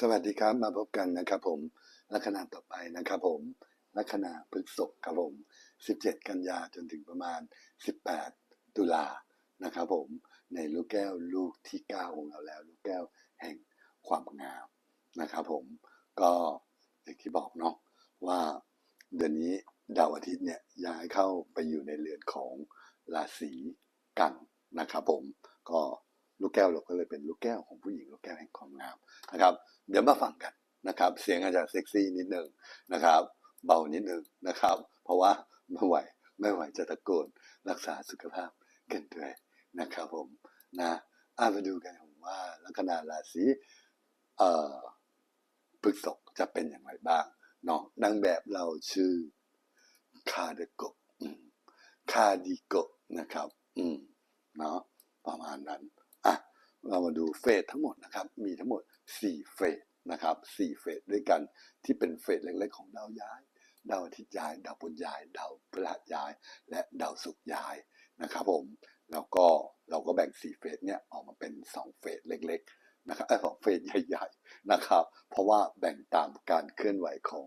สวัสดีครับมาพบกันนะครับผมลัคนาต่อไปนะครับผมลัคนาพฤษภครับผม 17 กันยาจนถึงประมาณ 18 ตุลานะครับผมในลูกแก้วลูกที่ 9 ของเราแล้ว ลูกแก้วแห่งความงามนะครับผมก็อย่างที่บอกเนาะว่าเดือนนี้ดาวอาทิตย์เนี่ยย้ายเข้าไปอยู่ในเรือนของราศีกันนะครับผมก็ลูกแก้วเราก็เลยเป็นลูกแก้วของผู้หญิงลูกแก้วแห่งความงามนะครับ เดี๋ยวมาฟังกันนะครับ เสียงอาจจะเซ็กซี่นิดนึงนะครับ เบานิดนึงนะครับ เพราะว่าไม่ไหวไม่ไหวจะตะโกนรักษาสุขภาพกันด้วยนะครับผมนะอามาดูกันผมว่าลัคนาราศีเอ่อพฤกษภจะเป็นอย่างไรบ้างเนาะนางแบบเราชื่อคาเดโกะคาดิโกะนะครับ อืมเนาะประมาณนั้นอะเรามาดูเฟสทั้งหมดนะครับ มีทั้งหมด 4 เฟสนะครับ4เฟสด้วยกันที่เป็นเฟสเล็กๆของดาวย้าย ดาวอาทิตย์ย้าย ดาวพุธย้าย ดาวพฤหัสย้าย และดาวศุกร์ย้ายนะครับผมแล้วก็เราก็แบ่ง 4 เฟสเนี่ยออกมาเป็น 2 เฟสเล็กๆนะครับเออสองเฟสใหญ่ ๆนะครับ เพราะว่าแบ่งตามการเคลื่อนไหวของ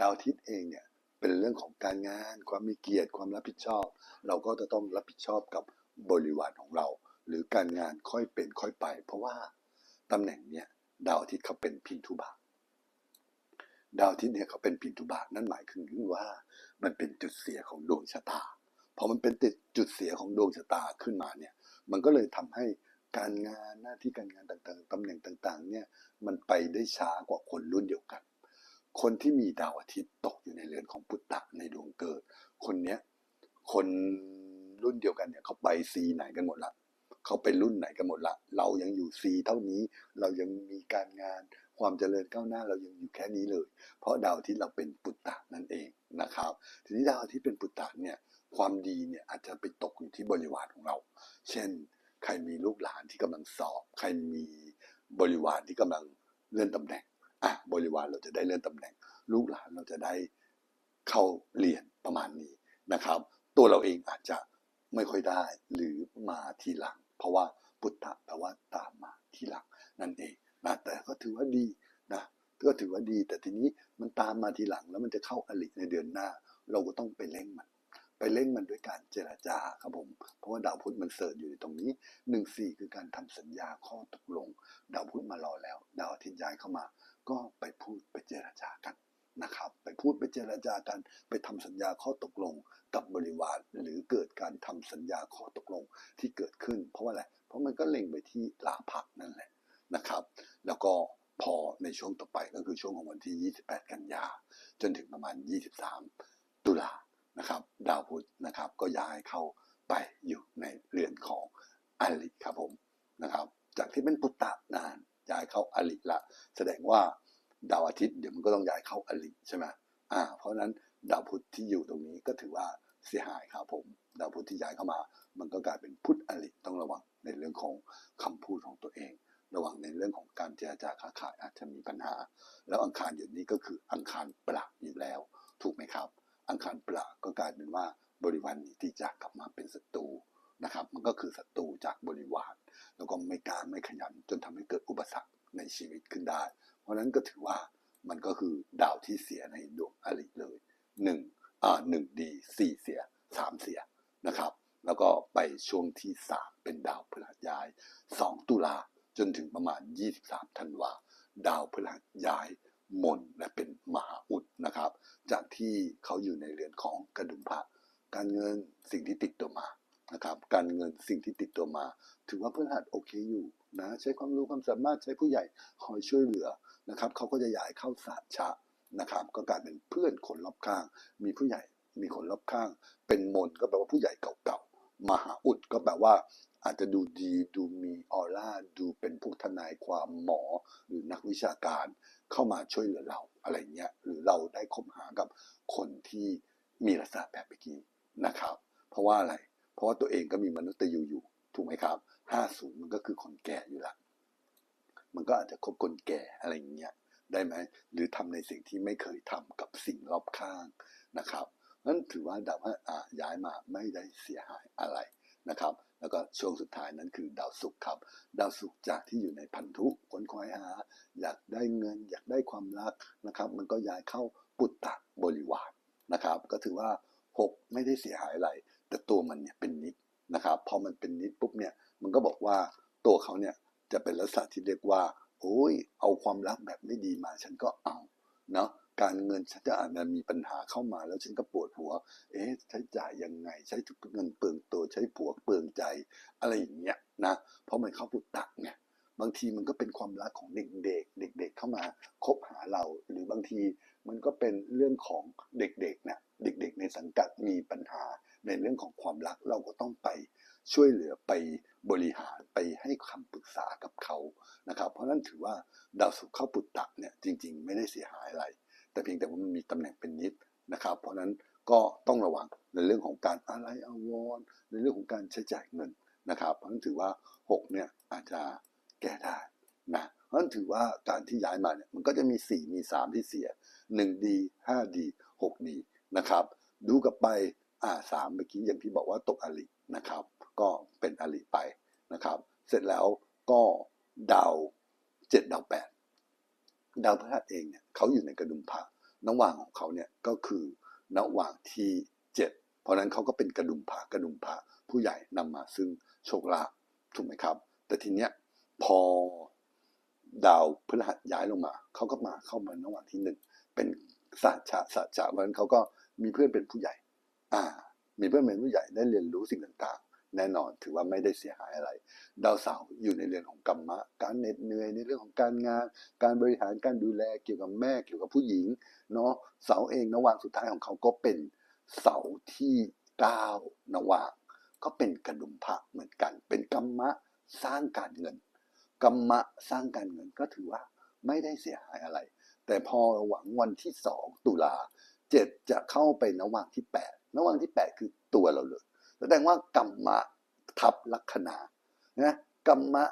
ดาวอาทิตย์เองเนี่ยเป็นเรื่องของการงาน ความมีเกียรติความรับผิดชอบ เราก็จะต้องรับผิดชอบกับบริวารของเรา หรือการงานค่อยเป็นค่อยไป เพราะว่าตำแหน่งเนี่ยดาวอาทิตย์เขาเป็นพินทุบาดาวอาทิตย์เนี่ยเขาเป็นพินทุบานั่นหมายถึงว่า มันเป็นจุดเสียของดวงชะตาพอมันเป็นจุดเสียของดวงชะตาขึ้นมาเนี่ย มันก็เลยทำให้การงานหน้าที่การงานต่างๆตำแหน่งต่างๆ เนี่ยมันไปได้ช้ากว่าคนรุ่นเดียวกัน คนที่มีดาวอาทิตย์ตกอยู่ในเรือนของพุทธะในดวงเกิด คนเนี้ยคนรุ่นเดียวกันเนี่ยเขาไปซีไหนกันหมดละเขาเป็นรุ่นไหนกันหมดละ เรายังอยู่ซีเท่านี้ เรายังมีการงานความเจริญก้าวหน้าเรายังอยู่แค่นี้เลย เพราะดาวอาทิตย์เราเป็นปุตตะนั่นเองนะครับ ทีนี้ดาวอาทิตย์เป็นปุตตะเนี่ยความดีเนี่ยอาจจะไปตกอยู่ที่บริวารของเรา เช่น ใครมีลูกหลานที่กำลังสอบ ใครมีบริวารที่กำลังเลื่อนตำแหน่ง อะบริวารเราจะได้เลื่อนตำแหน่ง ลูกหลานเราจะได้เข้าเรียนประมาณนี้นะครับ ตัวเราเองอาจจะไม่ค่อยได้หรือมาทีหลัง เพราะว่าพุทธะแปลว่าตามมาทีหลังนั่นเองนะแต่ก็ถือว่าดีนะก็ถือว่าดี แต่ทีนี้มันตามมาทีหลังแล้วมันจะเข้าอลิในเดือนหน้า เราก็ต้องไปเร่งมัน ไปเร่งมันด้วยการเจรจาครับผม เพราะว่าดาวพุธมันเสิร์ชอยู่ในตรงนี้หนึ่งสี่คือการทำสัญญาข้อตกลง ดาวพุธมารอแล้ว ดาวอาทิตย์ย้ายเข้ามา ก็ไปพูดไปเจรจากันนะครับ ไปพูดไปเจรจากัน ไปทำสัญญาข้อตกลงกับบริวาร หรือเกิดการทำสัญญาข้อตกลงที่เกิดขึ้น เพราะว่าอะไร เพราะมันก็เล็งไปที่ลาภักนั่นแหละนะครับ แล้วก็พอในช่วงต่อไปก็คือช่วงของวันที่ 28 กันยา จนถึงประมาณ 23 ตุลานะครับ ดาวพุธนะครับ ก็ย้ายเข้าไปอยู่ในเรือนของอลิครับผมนะครับ จากที่เป็นปุตตะนาน ย้ายเข้าอลิละแสดงว่าดาวอาทิตย์เดี๋ยวมันก็ต้องย้ายเข้าอลิใช่ไหมอ่า เพราะฉะนั้นดาวพุธที่อยู่ตรงนี้ก็ถือว่าเสียหายครับผม ดาวพุธที่ย้ายเข้ามา มันก็กลายเป็นพุธอลิต้องระวังในเรื่องของคำพูดของตัวเอง ระวังในเรื่องของการเจรจาค้าขายอาจจะมีปัญหา แล้วอังคารอยู่นี้ก็คืออังคารปลักอยู่แล้ว ถูกไหมครับ อังคารปลักก็กลายเป็นว่าบริวารนี้ที่จะกลับมาเป็นศัตรู นะครับ มันก็คือศัตรูจากบริวาร แล้วก็ไม่กล้าไม่ขยันจนทำให้เกิดอุปสรรคในชีวิตขึ้นได้ เพราะฉะนั้นก็ถือว่ามันก็คือดาวที่เสียในดวงอริเลยหนึ่งอ่าหนึ่งดีสี่เสียสามเสียนะครับ แล้วก็ไปช่วงที่สามเป็นดาวพฤหัสย้ายสองตุลาจนถึงประมาณ 23ธันวาดาวพฤหัสย้ายมนและเป็นมหาอุดนะครับ จากที่เขาอยู่ในเรือนของกระดุมพระการเงินสิ่งที่ติดตัวมา นะครับการเงินสิ่งที่ติดตัวมา ถือว่าพฤหัสโอเคอยู่นะใช้ความรู้ความสามารถใช้ผู้ใหญ่คอยช่วยเหลือนะครับเขาก็จะย้ายเข้าศาสร์ชะนะครับ ก็กลายเป็นเพื่อนคนรอบข้าง มีผู้ใหญ่มีคนรอบข้าง เป็นมนก็แปลว่าผู้ใหญ่เก่าๆมหาอุดก็แปลว่าอาจจะดูดีดูมีออร่าดูเป็นผู้ทนายความหมอหรือนักวิชาการเข้ามาช่วยเหลือเราอะไรเงี้ยหรือเราได้คบหากับคนที่มีลักษณะแบบเมื่อกี้นะครับ เพราะว่าอะไร เพราะว่าตัวเองก็มีมนุษย์ยูอยู่ถูกไหมครับห้าศูนย์มันก็คือคนแก่อยู่ละมันก็อาจจะคบคนแก่อะไรอย่างเงี้ยได้ไหมหรือทำในสิ่งที่ไม่เคยทำกับสิ่งรอบข้างนะครับนั้นถือว่าดาวพฤหัสอ่าย้ายมาไม่ได้เสียหายอะไรนะครับ แล้วก็ช่วงสุดท้ายนั้นคือดาวศุกร์ครับ ดาวศุกร์จากที่อยู่ในพันธุค้นคว้าหา อยากได้เงิน อยากได้ความรักนะครับ มันก็ย้ายเข้าปุตตะบริวารนะครับ ก็ถือว่า 6 ไม่ได้เสียหายอะไร แต่ตัวมันเนี่ยเป็นนิดนะครับพอมันเป็นนิดปุ๊บเนี่ยมันก็บอกว่าตัวเขาเนี่ยจะเป็นลักษณะที่เรียกว่า โอ้ย เอาความรักแบบไม่ดีมาฉันก็เอาเนาะการเงินฉันจะอาจจะมีปัญหาเข้ามาแล้วฉันก็ปวดหัว เอ๊ะใช้จ่ายยังไง ใช้เงินเปลืองตัวใช้ผัวเปลืองใจ อะไรอย่างเงี้ยนะเพราะมันเข้าปุตตะไงบางทีมันก็เป็นความรักของเด็กๆ เด็ก ๆ เข้ามาคบหาเรา หรือบางทีมันก็เป็นเรื่องของเด็กๆนะเด็ก ๆ ในสังกัดมีปัญหา ในเรื่องของความรักเราก็ต้องไปช่วยเหลือไปบริหารไปให้คำปรึกษากับเขานะครับ เพราะนั้นถือว่าดาวศุกร์เข้าปุตตะเนี่ยจริง ๆ ไม่ได้เสียหายอะไร แต่เพียงแต่ว่ามันมีตำแหน่งเป็นนิดนะครับ เพราะนั้นก็ต้องระวังในเรื่องของการอะไรอาวรในเรื่องของการใช้จ่ายเงินนะครับ เพราะนั้นถือว่า6เนี่ยอาจจะแก้ได้นะเพราะฉะนั้นถือว่าการที่ย้ายมาเนี่ยมันก็จะมี 4 มี 3 ที่เสีย 1 ดี 5 ดี 6 ดีนะครับ ดูกลับไป อ่าสามเมื่อกี้อย่างที่บอกว่าตกอลินะครับ ก็เป็นอลิไปนะครับ เสร็จแล้วก็ดาวเจ็ดดาวแปดดาวพฤหัสเองเนี่ยเขาอยู่ในกระดุมพระนว่างของเขาเนี่ยก็คือนว่างที่เจ็ดเพราะนั้นเขาก็เป็นกระดุมพระกระดุมพระผู้ใหญ่นำมาซึ่งโชคลาภถูกไหมครับ แต่ทีเนี้ยพอดาวพฤหัสย้ายลงมา เขาก็มาเข้ามานว่างที่หนึ่งเป็นสตร์ศาสตร์เพราะนั้นเขาก็มีเพื่อนเป็นผู้ใหญ่ อ่า มีเพื่อนเป็นผู้ใหญ่ได้เรียนรู้สิ่งต่างๆ แน่นอนถือว่าไม่ได้เสียหายอะไร ดาวเสาร์อยู่ในเรืองของกรรมะ การเหน็ดเหนื่อยในเรื่องของการงาน การบริหารการดูแลเกี่ยวกับแม่เกี่ยวกับผู้หญิง เนาะเสาเองนวางสุดท้ายของเขาก็เป็นเสาที่เก้านวางก็เป็นกระดุมพระเหมือนกัน เป็นกรรมะสร้างการเงิน กรรมะสร้างการเงินก็ถือว่าไม่ได้เสียหายอะไร แต่พอหวังวันที่สองตุลาเจ็ดจะเข้าไปนวางที่แปด นวางที่แปดคือตัวเราเลยแสดงว่ากรรมะทับลัคนานะกรรมะ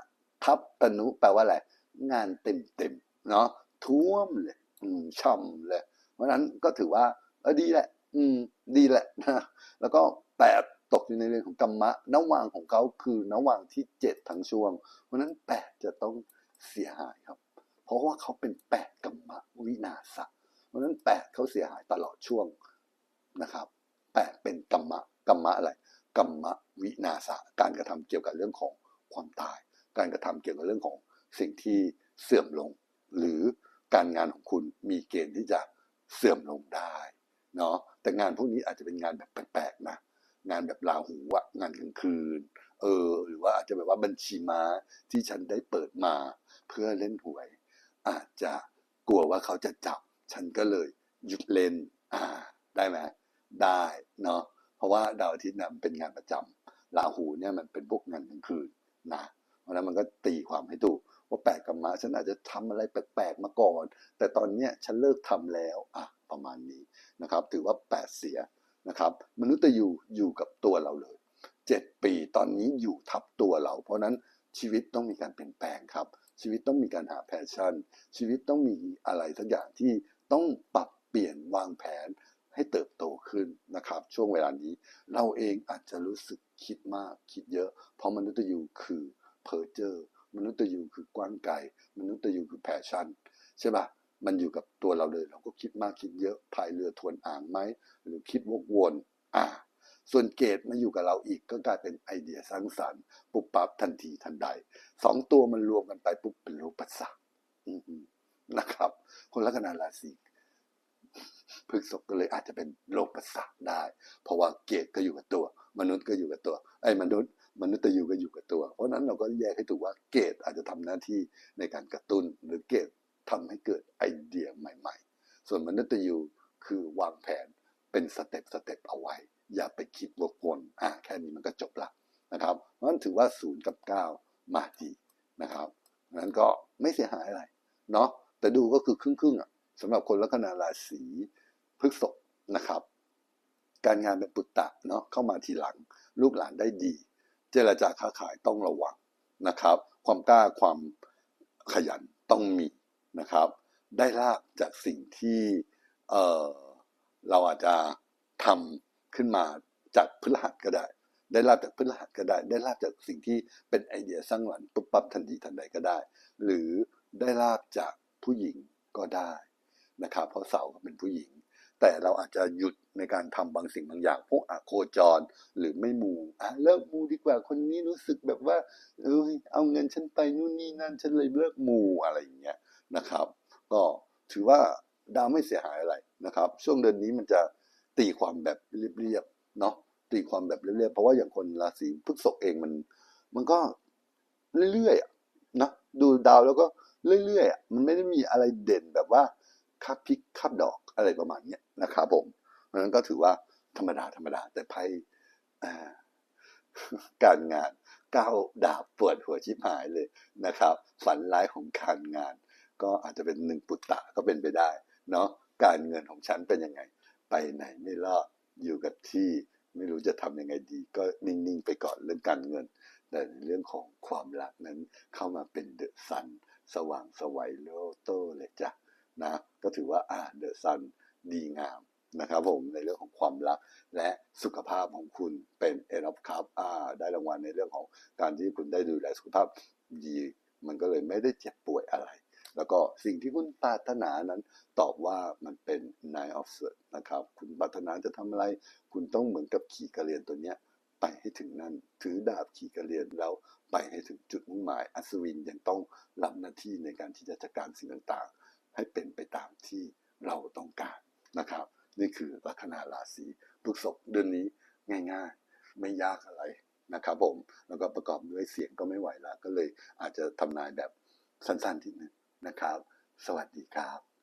ทับตนุแปลว่าอะไรงานเต็มเต็มเนาะท่วมเลยอืมช่ำเลย เพราะนั้นก็ถือว่าเออดีแหละ อืม ดีแหละนะแล้วก็แปดตกอยู่ในเรื่องของกรรมะนวางของเขาคือนวางที่เจ็ดทั้งช่วง เพราะนั้นแปดจะต้องเสียหายครับ เพราะว่าเขาเป็นแปดกรรมะวินาศเพราะนั้นแปดเขาเสียหายตลอดช่วงนะครับ แปดเป็นกรรมะกรรมะอะไรกรรมะวินาศการกระทำเกี่ยวกับเรื่องของความตาย การกระทำเกี่ยวกับเรื่องของสิ่งที่เสื่อมลง หรือการงานของคุณมีเกณฑ์ที่จะเสื่อมลงได้เนาะแต่งานพวกนี้อาจจะเป็นงานแบบแปลกๆนะงานแบบลาหูอะงานกลางคืน เออ หรือว่าอาจจะแบบว่าบัญชีม้าที่ฉันได้เปิดมา เพื่อเล่นหวย อาจจะกลัวว่าเขาจะจับ ฉันก็เลยหยุดเล่น อ่า ได้ไหม ได้เนาะเพราะว่าดาวอาทิตย์เนี่ยเป็นงานประจำราหูเนี่ยมันเป็นพวกงานกลางคืนนะเพราะนั้นมันก็ตีความให้ถูกว่าแปลกกับมาฉันอาจจะทำอะไรแปลกๆมาก่อน แต่ตอนเนี้ยฉันเลิกทำแล้วอะประมาณนี้นะครับ ถือว่าแปดเสียนะครับ มนุษย์อยู่อยู่กับตัวเราเลยเจ็ดปีตอนนี้อยู่ทับตัวเรา เพราะนั้นชีวิตต้องมีการเปลี่ยนแปลงครับ ชีวิตต้องมีการหาแพชชั่น ชีวิตต้องมีอะไรสักอย่างที่ต้องปรับเปลี่ยนวางแผน ให้เติบโตขึ้นนะครับ ช่วงเวลานี้เราเองอาจจะรู้สึกคิดมากคิดเยอะ เพราะมนุษย์ยูคือเพอร์เจอร์มนุษย์ยูคือกว้างไกลมนุษย์ยูคือแพชชั่นใช่ปะมันอยู่กับตัวเราเลย เราก็คิดมากคิดเยอะพายเรือทวนอ่างไหมหรือคิดวกวนอ่าส่วนเกตมาอยู่กับเราอีกก็กลายเป็นไอเดียสร้างสรรค์ปุบปั๊บทันทีทันใดสองตัวมันรวมกันไปปุ๊บเป็นโลกปัสสะนะครับ คนลัคนาราศี พฤกษกก็เลยอาจจะเป็นโรคประสาทได้ เพราะว่าเกตก็อยู่กับตัว มนุษย์ก็อยู่กับตัว ไอ้มนุษย์ มนุษย์ตะยูก็อยู่กับตัว เพราะนั้นเราก็แยกให้ถูกว่าเกตอาจจะทำหน้าที่ในการกระตุ้น หรือเกตทำให้เกิดไอเดียใหม่ ๆ ส่วนมนุษย์ตะยูคือวางแผนเป็นสเต็ปสเต็ปเอาไว้ อย่าไปคิดวกวนอะแค่นี้มันก็จบละนะครับ เพราะฉะนั้นถือว่าศูนย์กับเก้ามาดีนะครับนั้นก็ไม่เสียหายอะไรเนาะแต่ดูก็คือครึ่งๆอะ สำหรับคนลัคนาราศีพฤกษกนะครับ การงานเป็นปุตตะเนาะเข้ามาทีหลัง ลูกหลานได้ดี เจรจาค้าขายต้องระวังนะครับ ความกล้าความขยันต้องมีนะครับ ได้ลาบจากสิ่งที่เออเราอาจจะทำขึ้นมาจากพฤหัสก็ได้ ได้ลาบจากพฤหัสก็ได้ ได้ลาบจากสิ่งที่เป็นไอเดียสร้างสรรค์ปุ๊บปั๊บทันทีทันใดก็ได้ หรือได้ลาบจากผู้หญิงก็ได้ นะครับเพราะเสาเป็นผู้หญิง แต่เราอาจจะหยุดในการทำบางสิ่งบางอย่าง พวกอะโคจรหรือไม่มูอะเลิกมูดีกว่าคนนี้รู้สึกแบบว่าเอ้ยเอาเงินฉันไปนู่นนี่นั่นฉันเลยเลิกมูอะไรอย่างเงี้ยนะครับ ก็ถือว่าดาวไม่เสียหายอะไรนะครับ ช่วงเดือนนี้มันจะตีความแบบเรียบๆเนาะตีความแบบเรียบๆเพราะว่าอย่างคนราศีพฤษภเองมัน มันก็เรื่อยๆนะดูดาวแล้วก็เรื่อยๆมันไม่ได้มีอะไรเด่นแบบว่า คับพริกคับดอกอะไรประมาณนี้นะครับผมเพราะนั้นก็ถือว่าธรรมดาธรรมดาแต่ไพ่การงานก้าวดาบปวดหัวชิบหายเลยนะครับ ฝันร้ายของการงาน ก็อาจจะเป็นหนึ่งปุตตะก็เป็นไปได้ เนาะการเงินของฉันเป็นยังไง ไปไหนไม่รอดอยู่กับที่ไม่รู้จะทำยังไงดี ก็นิ่ง ๆ ไปก่อนเรื่องการเงิน แต่ในเรื่องของความรักนั้นเข้ามาเป็นเดอะซัน สว่างสวัยโลโตเลยจ้ะ นะก็ถือว่าอ่าเดอะซันดีงามนะครับผมในเรื่องของความรักและสุขภาพของคุณเป็นเอ็นอฟคัพอ่าได้รางวัลในเรื่องของการที่คุณได้ดูแลสุขภาพดีมันก็เลยไม่ได้เจ็บป่วยอะไร แล้วก็สิ่งที่คุณปรารถนานั้นตอบว่ามันเป็น nine of swords นะครับ คุณปรารถนาจะทำอะไร คุณต้องเหมือนกับขี่กระเรียนตัวเนี้ยไปให้ถึงนั่น ถือดาบขี่กระเรียนแล้วไปให้ถึงจุดมุ่งหมาย อัศวินยังต้องรับหน้าที่ในการที่จะจัดการสิ่งต่างๆ ให้เป็นไปตามที่เราต้องการนะครับ นี่คือลัคนาราศีพฤษภเดือนนี้ง่าย ๆ ไม่ยากอะไรนะครับผมแล้วก็ประกอบด้วยเสียงก็ไม่ไหวแล้วก็เลยอาจจะทำนายแบบสั้นๆทีนึงนะครับ สวัสดีครับ